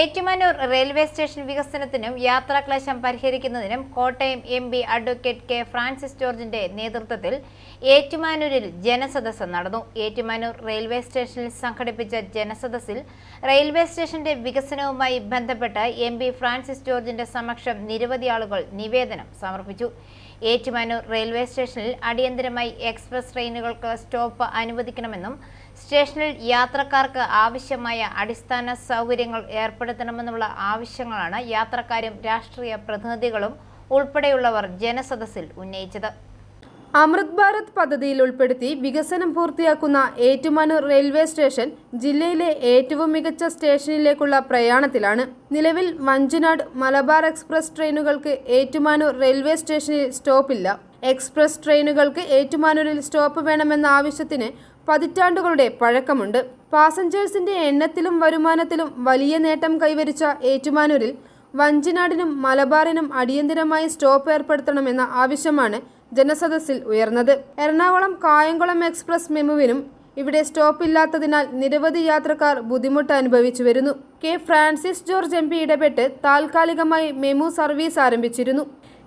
Ettumanoor railway station വികസനത്തിനും യാത്രാക്ലേശം പരിഹരിക്കുന്നതിനും Kottayam M P advocate K Francis ജോർജിന്റെ നേതൃത്വത്തിൽ ഏറ്റുമാനൂരിൽ ജനസദസ് നടന്നു. ഏറ്റുമാനൂർ റെയിൽവേ സ്റ്റേഷനിൽ സംഘടിപ്പിച്ച ജനസദസ്സിൽ റെയിൽവേ സ്റ്റേഷന്റെ വികസനവുമായി ബന്ധപ്പെട്ട് എം ഫ്രാൻസിസ് ജോർജിന്റെ സമക്ഷം നിരവധി ആളുകൾ നിവേദനം സമർപ്പിച്ചു. ഏറ്റുമാനൂർ റെയിൽവേ സ്റ്റേഷനിൽ അടിയന്തരമായി എക്സ്പ്രസ് ട്രെയിനുകൾക്ക് സ്റ്റോപ്പ് അനുവദിക്കണമെന്നും സ്റ്റേഷനിൽ യാത്രക്കാർക്ക് ആവശ്യമായ അടിസ്ഥാന സൗകര്യങ്ങൾ ഏർപ്പെടുത്തണമെന്നുള്ള ആവശ്യങ്ങളാണ് യാത്രക്കാരും രാഷ്ട്രീയ പ്രതിനിധികളും ഉൾപ്പെടെയുള്ളവർ ജനസദസ്സിൽ ഉന്നയിച്ചത്. അമൃത് ഭാരത് പദ്ധതിയിൽ ഉൾപ്പെടുത്തി വികസനം പൂർത്തിയാക്കുന്ന ഏറ്റുമാനൂർ റെയിൽവേ സ്റ്റേഷൻ ജില്ലയിലെ ഏറ്റവും മികച്ച സ്റ്റേഷനിലേക്കുള്ള പ്രയാണത്തിലാണ്. നിലവിൽ വഞ്ചനാട് മലബാർ എക്സ്പ്രസ് ട്രെയിനുകൾക്ക് ഏറ്റുമാനൂർ റെയിൽവേ സ്റ്റേഷനിൽ സ്റ്റോപ്പില്ല. എക്സ്പ്രസ് ട്രെയിനുകൾക്ക് ഏറ്റുമാനൂരിൽ സ്റ്റോപ്പ് വേണമെന്ന ആവശ്യത്തിന് പതിറ്റാണ്ടുകളുടെ പഴക്കമുണ്ട്. പാസഞ്ചേഴ്സിന്റെ എണ്ണത്തിലും വരുമാനത്തിലും വലിയ നേട്ടം കൈവരിച്ച ഏറ്റുമാനൂരിൽ വഞ്ചിനാടിനും മലബാറിനും അടിയന്തരമായി സ്റ്റോപ്പ് ഏർപ്പെടുത്തണമെന്ന ആവശ്യമാണ് ജനസദസ്സിൽ ഉയർന്നത്. എറണാകുളം കായംകുളം എക്സ്പ്രസ് മെമുവിനും ഇവിടെ സ്റ്റോപ്പ് ഇല്ലാത്തതിനാൽ നിരവധി യാത്രക്കാർ ബുദ്ധിമുട്ട് അനുഭവിച്ചു വരുന്നു. K Francis George M P ഇടപെട്ട് താൽക്കാലികമായി മെമു സർവീസ് ആരംഭിച്ചിരുന്നു.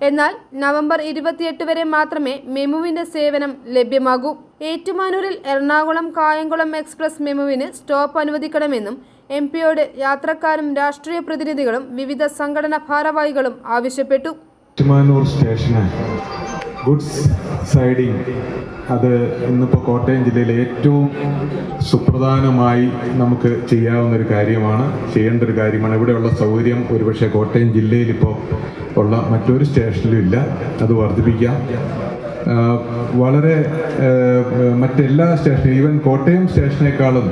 എന്നാൽ നവംബർ ഇരുപത്തിയെട്ട് വരെ മാത്രമേ മെമുവിന്റെ സേവനം ലഭ്യമാകൂ. ഏറ്റുമാനൂരിൽ എറണാകുളം കായംകുളം എക്സ്പ്രസ് മെമുവിന് സ്റ്റോപ്പ് അനുവദിക്കണമെന്നും എം പിയോട് യാത്രക്കാരും രാഷ്ട്രീയ പ്രതിനിധികളും വിവിധ സംഘടനാ ഭാരവാഹികളും ആവശ്യപ്പെട്ടു. Ettumanoor goods siding. അത് ഇന്നിപ്പോൾ കോട്ടയം ജില്ലയിലെ ഏറ്റവും സുപ്രധാനമായി നമുക്ക് ചെയ്യാവുന്ന ഒരു കാര്യമാണ് ചെയ്യേണ്ട ഒരു കാര്യമാണ്. ഇവിടെയുള്ള സൗകര്യം ഒരുപക്ഷെ കോട്ടയം ജില്ലയിൽ ഇപ്പോൾ ഉള്ള മറ്റൊരു സ്റ്റേഷനിലും ഇല്ല. അത് വർദ്ധിപ്പിക്കാം. വളരെ മറ്റെല്ലാ സ്റ്റേഷനും ഈവൻ കോട്ടയം സ്റ്റേഷനേക്കാളും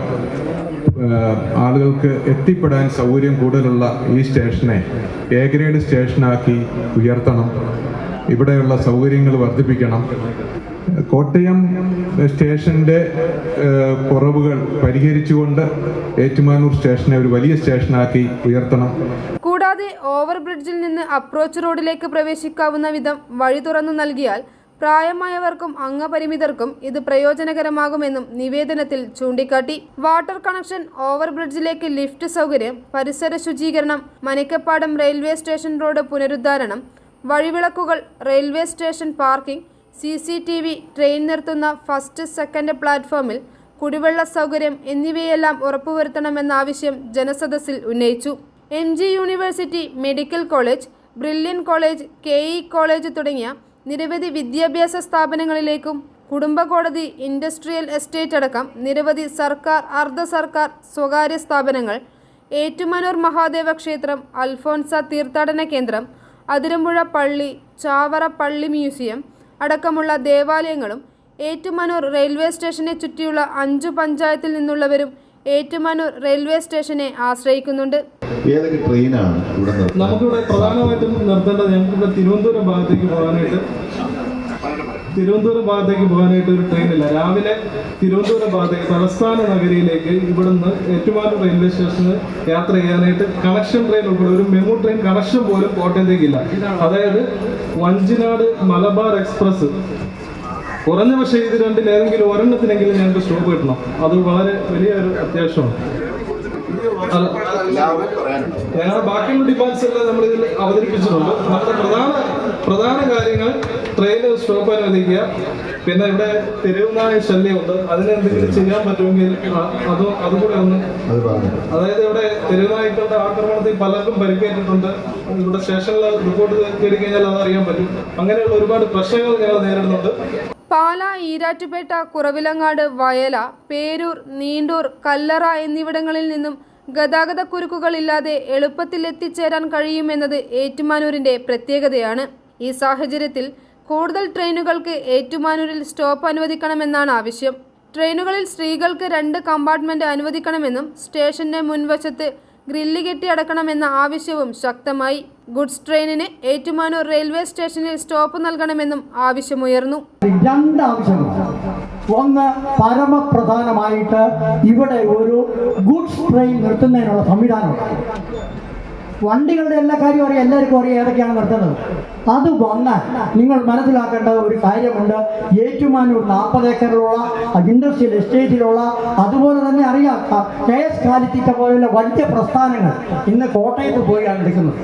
ആളുകൾക്ക് എത്തിപ്പെടാൻ സൗകര്യം കൂടുതലുള്ള ഈ സ്റ്റേഷനെ എ ഗ്രേഡ് സ്റ്റേഷനാക്കി ഉയർത്തണം. ഇവിടെയുള്ള സൗകര്യങ്ങൾ വർദ്ധിപ്പിക്കണം. കോട്ടയം സ്റ്റേഷന്റെ കുറവുകൾ പരിഹരിച്ചുകൊണ്ട് ഏറ്റുമാനൂർ സ്റ്റേഷനെ ഒരു വലിയ സ്റ്റേഷനാക്കി ഉയർത്തണം. കൂടാതെ ഓവർ ബ്രിഡ്ജിൽ നിന്ന് അപ്രോച്ച് റോഡിലേക്ക് പ്രവേശിക്കാവുന്ന വിധം വഴി തുറന്നു നൽകിയാൽ പ്രായമായവർക്കും അംഗപരിമിതർക്കും ഇത് പ്രയോജനകരമാകുമെന്നും നിവേദനത്തിൽ ചൂണ്ടിക്കാട്ടി. വാട്ടർ കണക്ഷൻ ഓവർ ബ്രിഡ്ജിലേക്ക് ലിഫ്റ്റ് സൗകര്യം പരിസര ശുചീകരണം മനക്കപ്പാടം റെയിൽവേ സ്റ്റേഷൻ റോഡ് പുനരുദ്ധാരണം വഴിവിളക്കുകൾ railway station parking C C T V train നിർത്തുന്ന ഫസ്റ്റ് സെക്കൻഡ് പ്ലാറ്റ്ഫോമിൽ കുടിവെള്ള സൗകര്യം എന്നിവയെല്ലാം ഉറപ്പുവരുത്തണമെന്ന ആവശ്യം ജനസദസ്സിൽ ഉന്നയിച്ചു. M G university medical college Brilliant college K E college തുടങ്ങിയ നിരവധി വിദ്യാഭ്യാസ സ്ഥാപനങ്ങളിലേക്കും കുടുംബ കോടതി ഇൻഡസ്ട്രിയൽ എസ്റ്റേറ്റ് അടക്കം നിരവധി സർക്കാർ അർദ്ധ സർക്കാർ സ്വകാര്യ സ്ഥാപനങ്ങൾ ഏറ്റുമാനൂർ മഹാദേവ ക്ഷേത്രം അൽഫോൻസ തീർത്ഥാടന കേന്ദ്രം അതിരമ്പുഴ പള്ളി ചാവറ പള്ളി മ്യൂസിയം അടക്കമുള്ള ദേവാലയങ്ങളും ഏറ്റുമാനൂർ റെയിൽവേ സ്റ്റേഷനെ ചുറ്റിയുള്ള അഞ്ചു പഞ്ചായത്തിൽ നിന്നുള്ളവരും ഏറ്റുമാനൂർ റെയിൽവേ സ്റ്റേഷനെ ആശ്രയിക്കുന്നുണ്ട്. ഏതൊക്കെ ട്രെയിനാണ് നമുക്കിവിടെ പ്രധാനമായിട്ടും നിർത്തേണ്ടത് ഞങ്ങൾക്കിവിടെ തിരുവനന്തപുരം ഭാഗത്തേക്ക് പോകാനായിട്ട് തിരുവനന്തപുരം ഭാഗത്തേക്ക് പോകാനായിട്ട് ഒരു ട്രെയിനില്ല രാവിലെ തിരുവനന്തപുരം ഭാഗത്തേക്ക് തലസ്ഥാന നഗരിയിലേക്ക് ഇവിടുന്ന് ഏറ്റുമാനൂർ റെയിൽവേ സ്റ്റേഷന് യാത്ര ചെയ്യാനായിട്ട് കണക്ഷൻ ട്രെയിൻ ഉൾപ്പെടെ ഒരു മെമു ട്രെയിൻ കണക്ഷൻ പോലും കോട്ടയത്തേക്കില്ല. അതായത് വഞ്ചിനാട് മലബാർ എക്സ്പ്രസ് കുറഞ്ഞ പക്ഷേ ഇത് രണ്ടിൽ ഏതെങ്കിലും ഒരെണ്ണത്തിനെങ്കിലും ഞങ്ങൾക്ക് സ്റ്റോപ്പ് കിട്ടണം. അത് വളരെ വലിയൊരു അത്യാവശ്യമാണ്. ഞങ്ങളുടെ ബാക്കിയുള്ള ഡിമാൻഡ്സ് എല്ലാം നമ്മൾ ഇതിൽ അവതരിപ്പിച്ചിട്ടുണ്ട്. നമ്മുടെ പ്രധാന പ്രധാന കാര്യങ്ങൾ ട്രെയിൻ സ്റ്റോപ്പ് അനുവദിക്കുക പിന്നെ ഇവിടെ തെരുവുനായ ശല്യമുണ്ട്. അതിനെന്തെങ്കിലും ചെയ്യാൻ പറ്റുമെങ്കിൽ അതോ അത് അതുകൂടെ ഒന്ന് അതായത് ഇവിടെ തെരുവുനായ്ക്കളുടെ ആക്രമണത്തിൽ പലർക്കും പരിക്കേറ്റിട്ടുണ്ട്. ഇവിടെ സ്റ്റേഷനിൽ റിപ്പോർട്ട് തേടി കഴിഞ്ഞാൽ അത് അറിയാൻ പറ്റും. അങ്ങനെയുള്ള ഒരുപാട് പ്രശ്നങ്ങൾ ഞങ്ങൾ നേരിടുന്നുണ്ട്. പാല ഈരാറ്റുപേട്ട കുറവിലങ്ങാട് വയല പേരൂർ നീണ്ടൂർ കല്ലറ എന്നിവിടങ്ങളിൽ നിന്നും ഗതാഗത കുരുക്കുകളില്ലാതെ എളുപ്പത്തിൽ എത്തിച്ചേരാൻ കഴിയുമെന്നത് ഏറ്റുമാനൂരിന്റെ പ്രത്യേകതയാണ്. ഈ സാഹചര്യത്തിൽ കൂടുതൽ ട്രെയിനുകൾക്ക് ഏറ്റുമാനൂരിൽ സ്റ്റോപ്പ് അനുവദിക്കണമെന്നാണ് ആവശ്യം. ട്രെയിനുകളിൽ സ്ത്രീകൾക്ക് രണ്ട് കമ്പാർട്ട്മെന്റ് അനുവദിക്കണമെന്നും സ്റ്റേഷന്റെ മുൻവശത്ത് ഗ്രില്ല് കെട്ടി അടക്കണമെന്ന ആവശ്യവും ശക്തമായി. ഗുഡ്സ് ട്രെയിനിന് ഏറ്റുമാനൂർ റെയിൽവേ സ്റ്റേഷനിൽ സ്റ്റോപ്പ് നൽകണമെന്നും ആവശ്യമുയർന്നു. രണ്ട് ആവശ്യങ്ങൾ. ഒന്ന് പരമപ്രധാനമായിട്ട് ഇവിടെ ഒരു ഗുഡ്സ് ട്രെയിൻ നിർത്തുന്നതിനുള്ള സംവിധാനമുണ്ട് വണ്ടികളുടെ എല്ലാ കാര്യവും അറിയാം. എല്ലാവർക്കും അറിയാം ഏതൊക്കെയാണ് നിർത്തുന്നത്. അത് വന്നാൽ നിങ്ങൾ മനസ്സിലാക്കേണ്ട ഒരു കാര്യമുണ്ട്. ഏറ്റുമാനൂർ നാൽപ്പത് ഏക്കറിലുള്ള ഇൻഡസ്ട്രിയൽ എസ്റ്റേറ്റിലുള്ള അതുപോലെ തന്നെ അറിയാം കെ എസ് കാലിത്തീറ്റ പോലുള്ള വലിയ പ്രസ്ഥാനങ്ങൾ ഇന്ന് കോട്ടയത്ത് പോയാണ് എടുക്കുന്നത്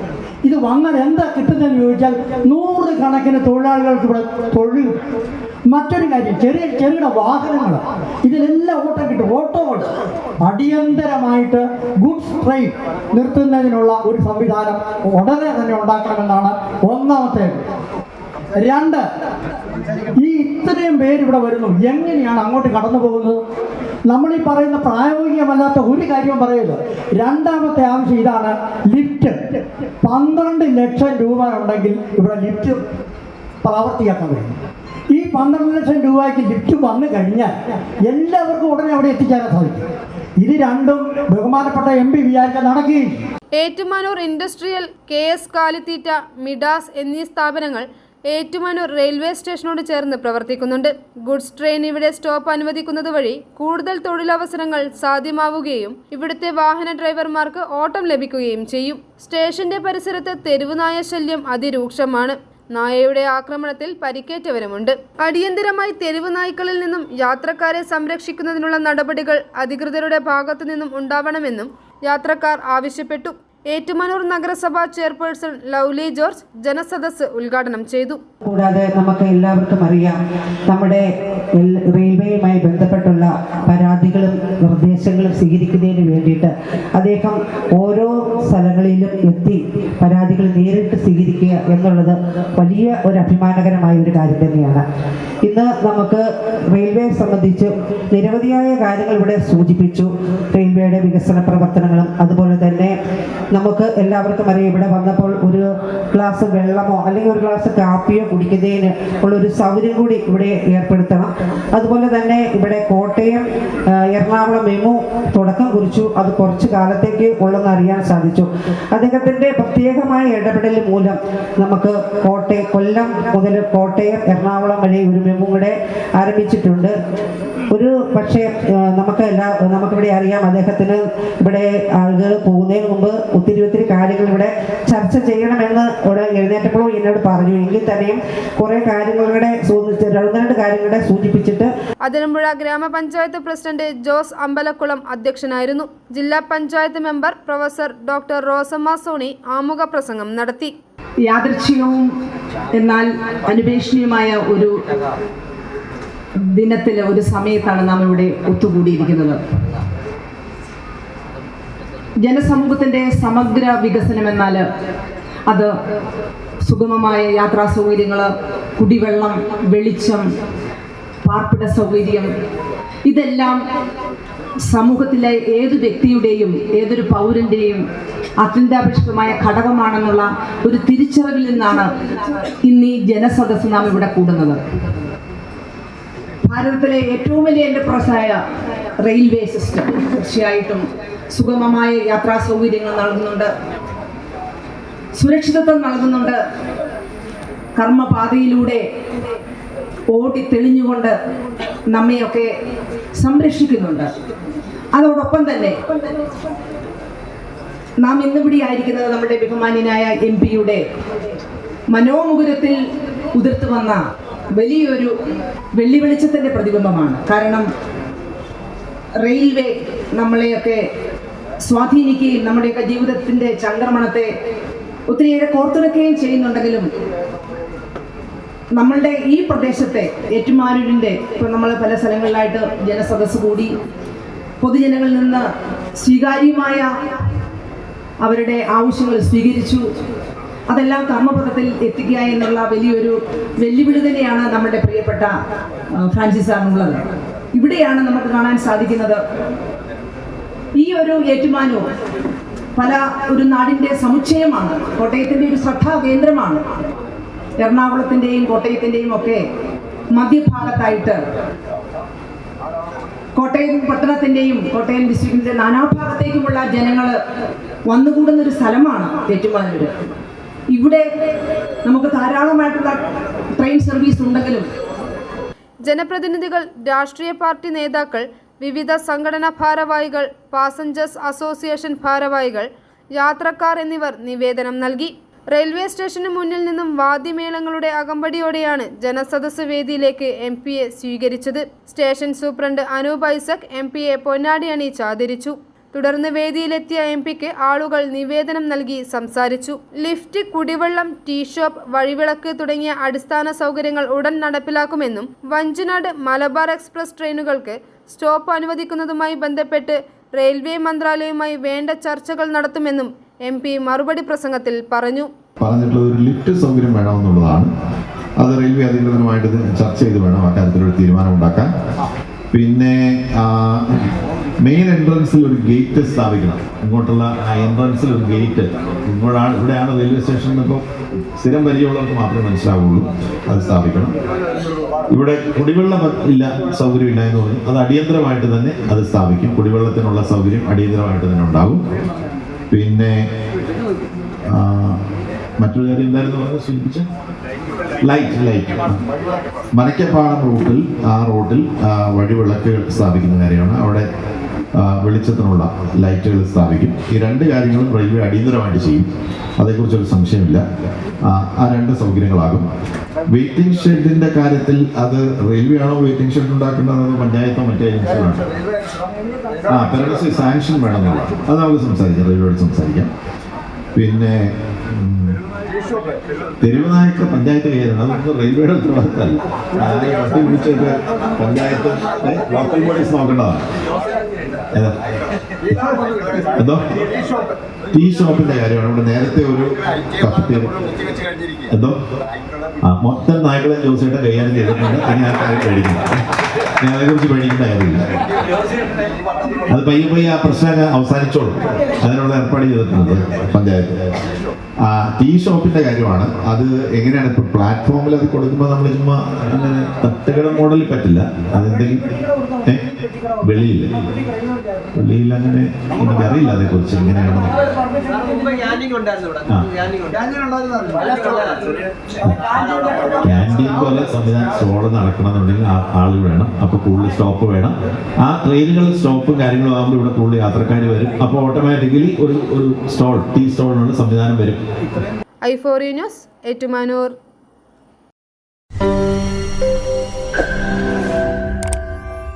ഇത് വന്നാൽ എന്താ കിട്ടുന്നതെന്ന് ചോദിച്ചാൽ നൂറ് കണക്കിന് തൊഴിലാളികൾക്ക് ഇവിടെ തൊഴിൽ മറ്റൊരു കാര്യം ചെറിയ ചെറുകിട വാഹനങ്ങൾ. ഇതിലെല്ലാം ഓട്ടം കിട്ടും. ഓട്ടോകൾ അടിയന്തരമായിട്ട് ഗുഡ്സ് ട്രെയിൻ നിർത്തുന്നതിനുള്ള ഒരു സംവിധാനം ഉടനെ തന്നെ ഉണ്ടാക്കണമെന്നാണ് ഒന്നാമത്തെ രണ്ട് ഈ ഇത്രയും പേര് ഇവിടെ വരുന്നു. എങ്ങനെയാണ് അങ്ങോട്ട് കടന്നു പോകുന്നത്? നമ്മൾ ഈ പറയുന്ന പ്രായോഗികമല്ലാത്ത ഒരു കാര്യവും പറയില്ല രണ്ടാമത്തെ ആവശ്യം ഇതാണ് ലിഫ്റ്റ്. പന്ത്രണ്ട് ലക്ഷം രൂപ ഉണ്ടെങ്കിൽ ഇവിടെ ലിഫ്റ്റ് പ്രവർത്തിയാക്കാൻ കഴിയും. ഈ പന്ത്രണ്ട് ലക്ഷം രൂപയ്ക്ക് ലിഫ്റ്റ് വന്നു കഴിഞ്ഞാൽ എല്ലാവർക്കും ഉടനെ അവിടെ എത്തിച്ചേരാൻ സാധിക്കും. ഇത് രണ്ടും ബഹുമാനപ്പെട്ട എം പി വിചാരിക്കാൻ നടക്കുകയും ഏറ്റുമാനൂർ ഇൻഡസ്ട്രിയൽ കെ എസ് കാലിത്തീറ്റ മിഡാസ് എന്നീ സ്ഥാപനങ്ങൾ ഏറ്റുമാനൂർ റെയിൽവേ സ്റ്റേഷനോട് ചേർന്ന് പ്രവർത്തിക്കുന്നുണ്ട്. ഗുഡ്സ് ട്രെയിൻ ഇവിടെ സ്റ്റോപ്പ് അനുവദിക്കുന്നത് വഴി കൂടുതൽ തൊഴിലവസരങ്ങൾ സാധ്യമാവുകയും ഇവിടുത്തെ വാഹന ഡ്രൈവർമാർക്ക് ഓട്ടം ലഭിക്കുകയും ചെയ്യും. സ്റ്റേഷന്റെ പരിസരത്ത് തെരുവുനായ ശല്യം അതിരൂക്ഷമാണ്. നായയുടെ ആക്രമണത്തിൽ പരിക്കേറ്റവരുമുണ്ട്. അടിയന്തരമായി തെരുവ് നായ്ക്കളിൽ നിന്നും യാത്രക്കാരെ സംരക്ഷിക്കുന്നതിനുള്ള നടപടികൾ അധികൃതരുടെ ഭാഗത്തു നിന്നും ഉണ്ടാവണമെന്നും യാത്രക്കാർ ആവശ്യപ്പെട്ടു. ഏറ്റുമാനൂർ നഗരസഭാ ചെയർപേഴ്സൺ ലൗലി ജോർജ് ജനസദസ് ഉദ്ഘാടനം ചെയ്തു. കൂടാതെ നമുക്ക് എല്ലാവർക്കും അറിയാം നമ്മുടെ റെയിൽവേയുമായി ബന്ധപ്പെട്ടുള്ള പരാതികളും നിർദ്ദേശങ്ങളും സ്വീകരിക്കുന്നതിന് വേണ്ടിയിട്ട് അദ്ദേഹം ഓരോ സ്ഥലങ്ങളിലും എത്തി പരാതികൾ നേരിട്ട് സ്വീകരിക്കുക എന്നുള്ളത് വലിയ ഒരു അഭിമാനകരമായ ഒരു കാര്യം തന്നെയാണ്. ഇന്ന് നമുക്ക് റെയിൽവേയെ സംബന്ധിച്ച് നിരവധിയായ കാര്യങ്ങൾ ഇവിടെ സൂചിപ്പിച്ചു. റെയിൽവേയുടെ വികസന പ്രവർത്തനങ്ങളും അതുപോലെ തന്നെ നമുക്ക് എല്ലാവർക്കും അറിയാം ഇവിടെ വന്നപ്പോൾ ഒരു ഗ്ലാസ് വെള്ളമോ അല്ലെങ്കിൽ ഒരു ഗ്ലാസ് കാപ്പിയോ കുടിക്കുന്നതിന് ഉള്ള ഒരു സൗകര്യം കൂടി ഇവിടെ ഏർപ്പെടുത്തണം. അതുപോലെ തന്നെ ഇവിടെ കോട്ടയം എറണാകുളം മെമു തുടക്കം കുറിച്ചു. അത് കുറച്ച് കാലത്തേക്ക് ഉള്ളെന്ന് അറിയാൻ സാധിച്ചു. അദ്ദേഹത്തിന്റെ പ്രത്യേകമായ ഇടപെടൽ മൂലം നമുക്ക് കോട്ടയം കൊല്ലം മുതൽ കോട്ടയം എറണാകുളം വരെ ഒരു മെമു കൂടെ ആരംഭിച്ചിട്ടുണ്ട്. ഒരു പക്ഷേ നമുക്ക് എല്ലാ നമുക്കിവിടെ അറിയാം അദ്ദേഹത്തിന് ഇവിടെ ആളുകൾ പോകുന്നതിന് മുമ്പ് ഒത്തിരി ഒത്തിരി കാര്യങ്ങൾ ഇവിടെ ചർച്ച ചെയ്യണമെന്ന് ഇവിടെ എഴുന്നേറ്റപ്പോൾ എന്നോട് പറഞ്ഞു. എങ്കിൽ തന്നെയും കുറെ കാര്യങ്ങളുടെ രണ്ടു കാര്യങ്ങളുടെ സൂചിപ്പിച്ചിട്ട് അതിരമ്പുഴ ഗ്രാമപഞ്ചായത്ത് പ്രസിഡന്റ് ജോസ് അമ്പലക്കുളം അധ്യക്ഷനായിരുന്നു. ജില്ലാ panchayat member professor doctor Rosamma Sony ആമുഖ പ്രസംഗം നടത്തി. യാദൃച്ഛികവും എന്നാൽ അനുപേക്ഷണീയമായ ഒരു ദിനത്തിൽ ഒരു സമയത്താണ് നാം ഇവിടെ ഒത്തുകൂടിയിരിക്കുന്നത്. ജനസമൂഹത്തിന്റെ സമഗ്ര വികസനം എന്നാൽ അത് സുഗമമായ യാത്രാ സൗകര്യങ്ങൾ കുടിവെള്ളം വെളിച്ചം പാർപ്പിട സൗകര്യം ഇതെല്ലാം സമൂഹത്തിലെ ഏതു വ്യക്തിയുടെയും ഏതൊരു പൗരന്റെയും അത്യന്താപേക്ഷിതമായ ഘടകമാണെന്നുള്ള ഒരു തിരിച്ചറിവിൽ നിന്നാണ് ഇന്ന് ഈ ജനസദസ് നാം ഇവിടെ കൂടുന്നത്. ഭാരതത്തിലെ ഏറ്റവും വലിയ എന്റർപ്രൈസായ റെയിൽവേ സിസ്റ്റം തീർച്ചയായിട്ടും സുഗമമായ യാത്രാ സൗകര്യങ്ങൾ നൽകുന്നുണ്ട്. സുരക്ഷിതത്വം നൽകുന്നുണ്ട്. കർമ്മപാതയിലൂടെ ഓടി തെളിഞ്ഞുകൊണ്ട് നമ്മയൊക്കെ സംരക്ഷിക്കുന്നുണ്ട്. അതോടൊപ്പം തന്നെ നാം ഇന്നിവിടെ ആയിരിക്കുന്നത് നമ്മുടെ ബഹുമാന്യനായ എം പിയുടെ മനോമുകുരത്തിൽ ഉതിർത്തു വന്ന വലിയൊരു വെള്ളി വെളിച്ചത്തിന്റെ പ്രതിബിംബമാണ്. കാരണം റെയിൽവേ നമ്മളെയൊക്കെ സ്വാധീനിക്കുകയും നമ്മുടെയൊക്കെ ജീവിതത്തിന്റെ ചംക്രമണത്തെ ഒത്തിരിയേറെ കോർത്തിണക്കുകയും ചെയ്യുന്നുണ്ടെങ്കിലും നമ്മളുടെ ഈ പ്രദേശത്തെ ഏറ്റുമാനൂരിന്റെ ഇപ്പം നമ്മൾ പല സ്ഥലങ്ങളിലായിട്ട് ജനസദസ് കൂടി പൊതുജനങ്ങളിൽ നിന്ന് സ്വീകാര്യമായ അവരുടെ ആവശ്യങ്ങൾ സ്വീകരിച്ചു. അതെല്ലാം കർമ്മപഥത്തിൽ എത്തിക്കുക എന്നുള്ള വലിയൊരു വെല്ലുവിളി തന്നെയാണ് നമ്മുടെ പ്രിയപ്പെട്ട ഫ്രാൻസിസ് സാറിനുള്ളത്. ഇവിടെയാണ് നമുക്ക് കാണാൻ സാധിക്കുന്നത് ഈ ഒരു ഏറ്റുമാനവും പല ഒരു നാടിന്റെ സമുച്ചയമാണ്. കോട്ടയത്തിന്റെ ഒരു ശ്രദ്ധാ കേന്ദ്രമാണ്. എറണാകുളത്തിന്റെയും കോട്ടയത്തിന്റെയും ഒക്കെ മധ്യഭാഗത്തായിട്ട് കോട്ടയം പട്ടണത്തിന്റെയും കോട്ടയം ഡിസ്ട്രിക്റ്റിന്റെ നാനാഭാഗത്തേക്കുമുള്ള ജനങ്ങൾ വന്നുകൂടുന്ന ഒരു സ്ഥലമാണ് ഏറ്റുമാനൂർ ഇവിടെ നമുക്ക് ധാരാളമായിട്ടുള്ള ട്രെയിൻ സർവീസ് ഉണ്ടെങ്കിലും ജനപ്രതിനിധികൾ രാഷ്ട്രീയ പാർട്ടി നേതാക്കൾ വിവിധ സംഘടനാ ഭാരവാഹികൾ പാസഞ്ചേഴ്സ് അസോസിയേഷൻ ഭാരവാഹികൾ യാത്രക്കാർ എന്നിവർ നിവേദനം നൽകി. റെയിൽവേ സ്റ്റേഷന് മുന്നിൽ നിന്നും വാദ്യമേളങ്ങളുടെ അകമ്പടിയോടെയാണ് ജനസദസ് വേദിയിലേക്ക് എം പി എ സ്വീകരിച്ചത്. Station superintendent Anoop Isaac M P A പൊന്നാടി അണിയിച്ച് ആദരിച്ചു തുടർന്ന് വേദിയിലെത്തിയ എം പിക്ക് ആളുകൾ നിവേദനം നൽകി സംസാരിച്ചു. ലിഫ്റ്റ് കുടിവെള്ളം ടീ ഷോപ്പ് വഴിവിളക്ക് തുടങ്ങിയ അടിസ്ഥാന സൗകര്യങ്ങൾ ഉടൻ നടപ്പിലാക്കുമെന്നും വഞ്ചിനാട് മലബാർ എക്സ്പ്രസ് ട്രെയിനുകൾക്ക് സ്റ്റോപ്പ് അനുവദിക്കുന്നതുമായി ബന്ധപ്പെട്ട് റെയിൽവേ മന്ത്രാലയവുമായി വേണ്ട ചർച്ചകൾ നടത്തുമെന്നും എം പി മറുപടി പ്രസംഗത്തിൽ പറഞ്ഞു. പറഞ്ഞിട്ടുള്ള ഒരു ലിഫ്റ്റ് സൗകര്യം വേണമെന്നുള്ളതാണ്. അത് റെയിൽവേ അധികൃതരുമായിട്ട് ചർച്ച ചെയ്ത് വേണം അക്കാര്യത്തിലൊരു തീരുമാനം ഉണ്ടാക്കാൻ. പിന്നെ മെയിൻ എൻട്രൻസിൽ ഒരു ഗേറ്റ് സ്ഥാപിക്കണം. ഇങ്ങോട്ടുള്ള ആ എൻട്രൻസിൽ ഒരു ഗേറ്റ് ഇങ്ങോട്ടാണ് ഇവിടെയാണ് റെയിൽവേ സ്റ്റേഷൻ ഇപ്പോൾ സ്ഥിരം പരിചയമുള്ളവർക്ക് മാത്രമേ മനസ്സിലാവുള്ളൂ. അത് സ്ഥാപിക്കണം. ഇവിടെ കുടിവെള്ളം ഇല്ല സൗകര്യമില്ല എന്ന് പറഞ്ഞു. അത് അടിയന്തരമായിട്ട് തന്നെ അത് സ്ഥാപിക്കും. കുടിവെള്ളത്തിനുള്ള സൗകര്യം അടിയന്തരമായിട്ട് തന്നെ ഉണ്ടാകും. പിന്നെ മറ്റൊരു കാര്യം എന്തായിരുന്നു പറഞ്ഞത്? സൂചിപ്പിച്ച? ലൈറ്റ് ലൈറ്റ് മനക്കപ്പാടം റൂട്ടിൽ ആ റൂട്ടിൽ വഴിവിളക്ക് സ്ഥാപിക്കുന്ന കാര്യമാണ്. അവിടെ വെളിച്ചത്തിനുള്ള ലൈറ്റുകൾ സ്ഥാപിക്കും. ഈ രണ്ട് കാര്യങ്ങളും റെയിൽവേ അടിയന്തരമായിട്ട് ചെയ്യും. അതേക്കുറിച്ചൊരു സംശയമില്ല. ആ, രണ്ട് സൗകര്യങ്ങളാകും. വെയിറ്റിംഗ് ഷെഡിന്റെ കാര്യത്തിൽ അത് റെയിൽവേ ആണോ വെയിറ്റിംഗ് ഷെഡ് ഉണ്ടാക്കേണ്ടത് അതോ പഞ്ചായത്തോ മറ്റേ ഏജൻസികളാണോ ആ പെരഡസി സാങ്ഷൻ വേണമെന്നുള്ള അത് നമുക്ക് സംസാരിക്കാം. റെയിൽവേയോട് സംസാരിക്കാം. പിന്നെ തെരുവുനായക്ക പഞ്ചായത്ത് കയറുന്നത് അതൊന്നും റെയിൽവേയുടെ ഉത്തരവാദിത്തമല്ല. പഞ്ചായത്ത് ലോക്കൽ ബോഡീസ് നോക്കേണ്ടതാണ്. ഏതാ? എന്തോ? ടീ ഷോപ്പിന്റെ കാര്യമാണ്. ഇവിടെ നേരത്തെ ഒരു എന്തോ? ആ മൊത്തം നായ്ക്കളെ ജോസിയുടെ കൈകാര്യം ചെയ്തിട്ടുണ്ട്. ഇനി ആ കാര്യം ഞാൻ അതേക്കുറിച്ച് പേടിക്കേണ്ട കാര്യമില്ല. അത് പയ്യെ പയ്യെ ആ പ്രശ്നം അവസാനിച്ചോളും. അതിനുള്ള ഏർപ്പാട് ചെയ്തിട്ടുണ്ട് പഞ്ചായത്ത്. ആ ടീ ഷോപ്പിന്റെ കാര്യമാണ്. അത് എങ്ങനെയാണ് ഇപ്പൊ പ്ലാറ്റ്ഫോമിൽ അത് കൊടുക്കുമ്പോൾ നമ്മൾ ചുമ്മാ അങ്ങനെ തട്ടുകട മോഡലിൽ പറ്റില്ല. അതെന്തെങ്കിലും വെളിയിൽ വെളിയിൽ അങ്ങനെ എനിക്കറിയില്ല അതേക്കുറിച്ച് എങ്ങനെയാണ് ആ. ക്യാന്റീൻ പോലെ സംവിധാനം സോൾ നടക്കണമെന്നുണ്ടെങ്കിൽ ആ- ആൾ വേണം. അപ്പൊ കൂടുതൽ സ്റ്റോപ്പ് വേണം. ആ ട്രെയിനുകൾ സ്റ്റോപ്പും കാര്യങ്ങളും ആകുമ്പോൾ ഇവിടെ കൂടുതൽ യാത്രക്കാർ വരും. അപ്പോൾ ഓട്ടോമാറ്റിക്കലി ഒരു ഒരു സ്റ്റോൾ ടീ സ്റ്റോളിനുള്ള സംവിധാനം വരും. I four news Ettumanoor.